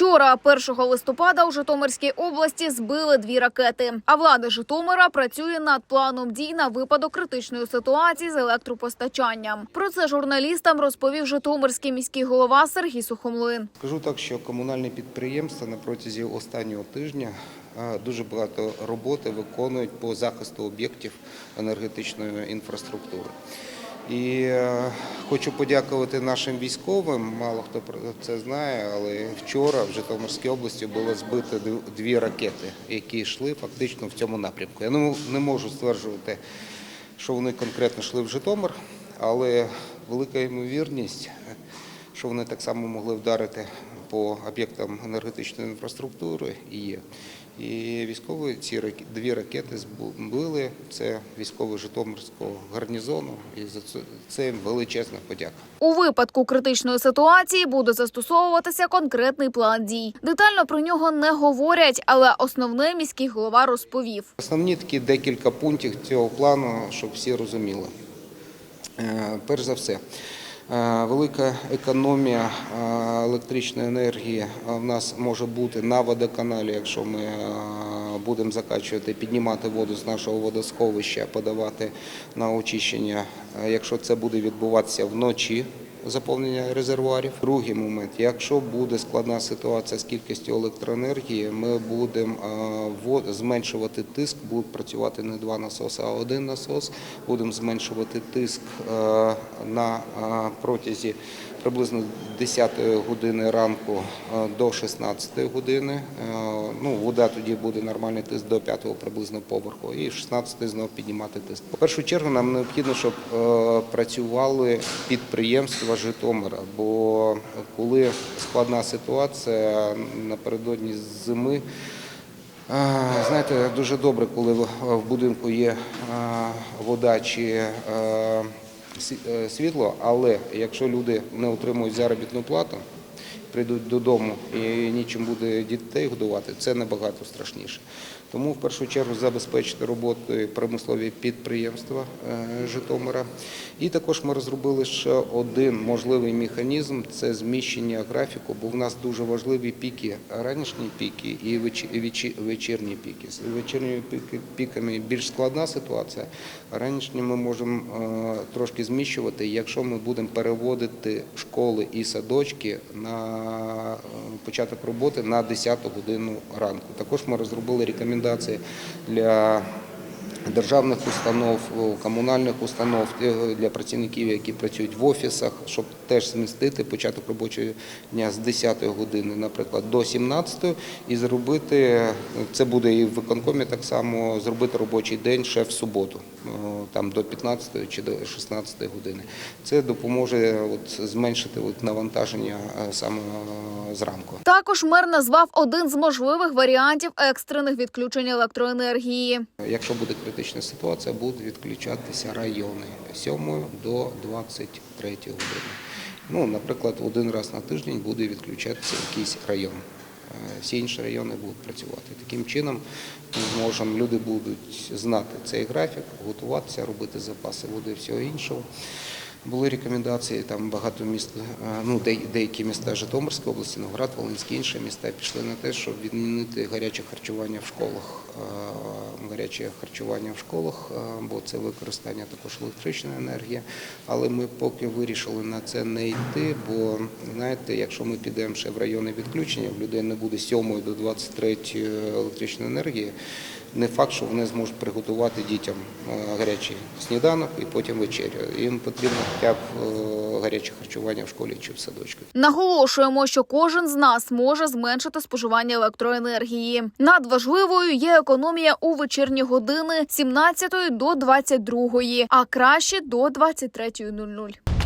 Вчора, 1 листопада, у Житомирській області збили дві ракети. А влада Житомира працює над планом дій на випадок критичної ситуації з електропостачанням. Про це журналістам розповів Житомирський міський голова Сергій Сухомлин. Скажу так, що комунальні підприємства на протязі останнього тижня дуже багато роботи виконують по захисту об'єктів енергетичної інфраструктури. І е, хочу подякувати нашим військовим. Мало хто про це знає, але вчора в Житомирській області було збито дві ракети, які йшли фактично в цьому напрямку. Я не можу стверджувати, що вони конкретно йшли в Житомир, але велика ймовірність, що вони так само могли вдарити по об'єктам енергетичної інфраструктури і є. І військові ці дві ракети збили. Це військові Житомирського гарнізону. І за це, їм величезна подяка. У випадку критичної ситуації буде застосовуватися конкретний план дій. Детально про нього не говорять, але основне міський голова розповів. Основні такі декілька пунктів цього плану, щоб всі розуміли. Е, Перш за все, велика економія е, електричної енергії е, в нас може бути на водоканалі, якщо ми е, будемо закачувати, піднімати воду з нашого водосховища, подавати на очищення, Е, якщо це буде відбуватися вночі. Заповнення резервуарів. Другий момент, якщо буде складна ситуація з кількістю електроенергії, ми будемо е, зменшувати тиск, будуть працювати не два насоси, а один насос. Будемо зменшувати тиск е, на е, протязі приблизно 10 години ранку до 16 години. Ну, вода тоді буде нормальний тиск до 5 приблизно поверху, і в 16 знову піднімати тиск. В першу чергу нам необхідно, щоб працювали підприємства Житомира, бо коли складна ситуація напередодні зими. Знаєте, дуже добре, коли в будинку є вода чи е, світло, але якщо люди не отримують заробітну плату, прийдуть додому і нічим буде дітей годувати, це набагато страшніше. Тому в першу чергу забезпечити роботою промислові підприємства е, Житомира. І також ми розробили ще один можливий механізм це зміщення графіку, бо в нас дуже важливі піки, ранішні піки і вечі- вечірні піки. З вечірніми піками більш складна ситуація, а ранішні ми можемо е, трошки зміщувати, якщо ми будемо переводити школи і садочки на початок роботи на 10 годину ранку. Також ми розробили рекомендації для державних установ, комунальних установ е, для працівників, які працюють в офісах, щоб теж змістити початок робочого дня з 10 години, наприклад, до 17 і зробити це буде і в виконкомі так само зробити робочий день ще в суботу, е, там до 15 чи до 16 години. Це допоможе от зменшити от навантаження е, саме е, зранку. Також мер назвав один з можливих варіантів екстрених відключень електроенергії. Якщо буде критична ситуація, будуть відключатися райони 7 до 23 години. Ну, наприклад, один раз на тиждень буде відключатися якийсь район. Е, Всі інші райони будуть працювати. Таким чином ми можемо, люди будуть знати цей графік, готуватися, робити запаси води і всього іншого. Були рекомендації, там багато міст, е, ну де- деякі міста Житомирської області, Новград, Волинські, інші міста пішли на те, щоб відмінити гаряче харчування в школах. Е, Гаряче харчування в школах, е, бо це використання також електричної енергії. Але ми поки вирішили на це не йти, бо знаєте, якщо ми підемо ще в райони відключення, в людей не буде з 7 до 23 електричної енергії. Не факт, що вони зможуть приготувати дітям е, гарячий сніданок і потім вечерю. Їм потрібно хоча б е, гаряче харчування в школі чи в садочку. Наголошуємо, що кожен з нас може зменшити споживання електроенергії. Надважливою є економія у вечірні години з 17 до 22, а краще до 23.00.